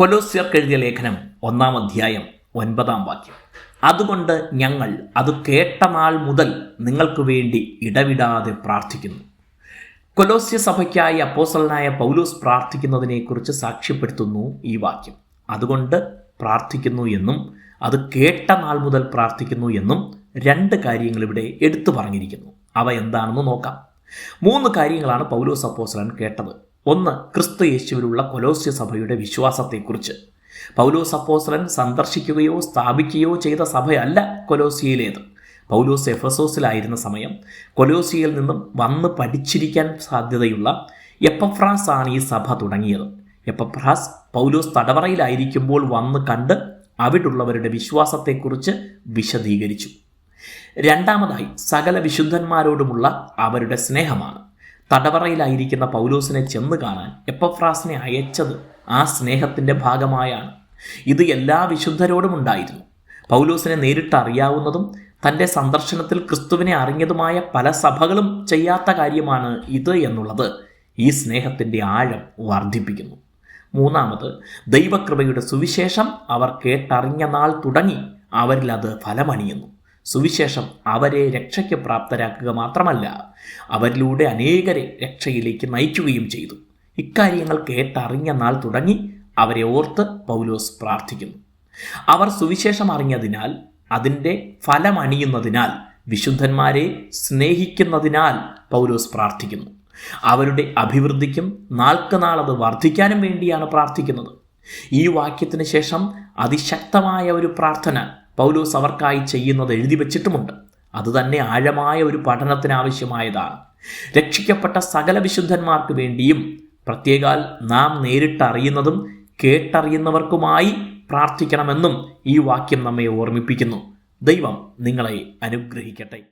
കൊലോസ്യർക്ക് എഴുതിയ ലേഖനം ഒന്നാം അധ്യായം ഒൻപതാം വാക്യം. അതുകൊണ്ട് ഞങ്ങൾ അത് കേട്ട നാൾ മുതൽ നിങ്ങൾക്ക് വേണ്ടി ഇടവിടാതെ പ്രാർത്ഥിക്കുന്നു. കൊലോസ്യ സഭയ്ക്കായി അപ്പോസലനായ പൗലോസ് പ്രാർത്ഥിക്കുന്നതിനെക്കുറിച്ച് സാക്ഷ്യപ്പെടുത്തുന്നു ഈ വാക്യം. അതുകൊണ്ട് പ്രാർത്ഥിക്കുന്നു എന്നും അത് കേട്ട നാൾ മുതൽ പ്രാർത്ഥിക്കുന്നു എന്നും രണ്ട് കാര്യങ്ങൾ ഇവിടെ എടുത്തു പറഞ്ഞിരിക്കുന്നു. അവ എന്താണെന്ന് നോക്കാം. മൂന്ന് കാര്യങ്ങളാണ് പൗലോസ് അപ്പോസലൻ കേട്ടത്. ഒന്ന് ക്രിസ്തു യേശുവിലുള്ള കൊലോസ്യ സഭയുടെ വിശ്വാസത്തെക്കുറിച്ച്. പൗലോസ് അപ്പോസ്ലൻ സന്ദർശിക്കുകയോ സ്ഥാപിക്കുകയോ ചെയ്ത സഭയല്ല കൊലോസിയയിലേത്. പൗലോസ് എഫസോസിലായിരുന്ന സമയം കൊലോസിയയിൽ നിന്നും വന്ന് പഠിച്ചിരിക്കാൻ സാധ്യതയുള്ള എപ്പഫ്രാസ് ആണ് ഈ സഭ തുടങ്ങിയത്. എപ്പഫ്രാസ് പൗലോസ് തടവറയിലായിരിക്കുമ്പോൾ വന്ന് കണ്ട് അവിടുള്ളവരുടെ വിശ്വാസത്തെക്കുറിച്ച് വിശദീകരിച്ചു. രണ്ടാമതായി സകല വിശുദ്ധന്മാരോടുമുള്ള അവരുടെ സ്നേഹമാണ്. തടവറയിലായിരിക്കുന്ന പൗലോസിനെ ചെന്ന് കാണാൻ എപ്പഫ്രാസിനെ അയച്ചത് ആ സ്നേഹത്തിന്റെ ഭാഗമായാണ്. ഇത് എല്ലാ വിശുദ്ധരോടും ഉണ്ടായിരുന്നു. പൗലോസിനെ നേരിട്ട് അറിയാവുന്നതും തന്റെ സന്ദർശനത്തിൽ ക്രിസ്തുവിനെ അറിഞ്ഞതുമായ പല സഭകളും ചെയ്യാത്ത കാര്യമാണ് ഇത് എന്നുള്ളത് ഈ സ്നേഹത്തിന്റെ ആഴം വർദ്ധിപ്പിക്കുന്നു. മൂന്നാമത് ദൈവകൃപയുടെ സുവിശേഷം അവർ കേട്ടറിഞ്ഞ നാൾ തുടങ്ങി അവരിലത് ഫലമണിയുന്നു. സുവിശേഷം അവരെ രക്ഷയ്ക്ക് പ്രാപ്തരാക്കുക മാത്രമല്ല അവരിലൂടെ അനേകരെ രക്ഷയിലേക്ക് നയിക്കുകയും ചെയ്തു. ഇക്കാര്യങ്ങൾ കേട്ടറിഞ്ഞ നാൾ തുടങ്ങി അവരെ ഓർത്ത് പൗലോസ് പ്രാർത്ഥിക്കുന്നു. അവർ സുവിശേഷം അറിഞ്ഞതിനാൽ അതിന്റെ ഫലമണിയുന്നതിനാൽ വിശുദ്ധന്മാരെ സ്നേഹിക്കുന്നതിനാൽ പൗലോസ് പ്രാർത്ഥിക്കുന്നു. അവരുടെ അഭിവൃദ്ധിക്കും നാൾക്ക് അത് വർദ്ധിക്കാനും വേണ്ടിയാണ് പ്രാർത്ഥിക്കുന്നത്. ഈ വാക്യത്തിന് ശേഷം അതിശക്തമായ ഒരു പ്രാർത്ഥന പൗലോസ് അവർക്കായി ചെയ്യുന്നത് എഴുതി വച്ചിട്ടുമുണ്ട്. അതുതന്നെ ആഴമായ ഒരു പഠനത്തിനാവശ്യമായതാണ് രക്ഷിക്കപ്പെട്ട സകല വിശുദ്ധന്മാർക്ക് വേണ്ടിയും പ്രത്യേകാൽ നാം നേരിട്ടറിയുന്നതും കേട്ടറിയുന്നവർക്കുമായി പ്രാർത്ഥിക്കണമെന്നും ഈ വാക്യം നമ്മെ ഓർമ്മിപ്പിക്കുന്നു. ദൈവം നിങ്ങളെ അനുഗ്രഹിക്കട്ടെ.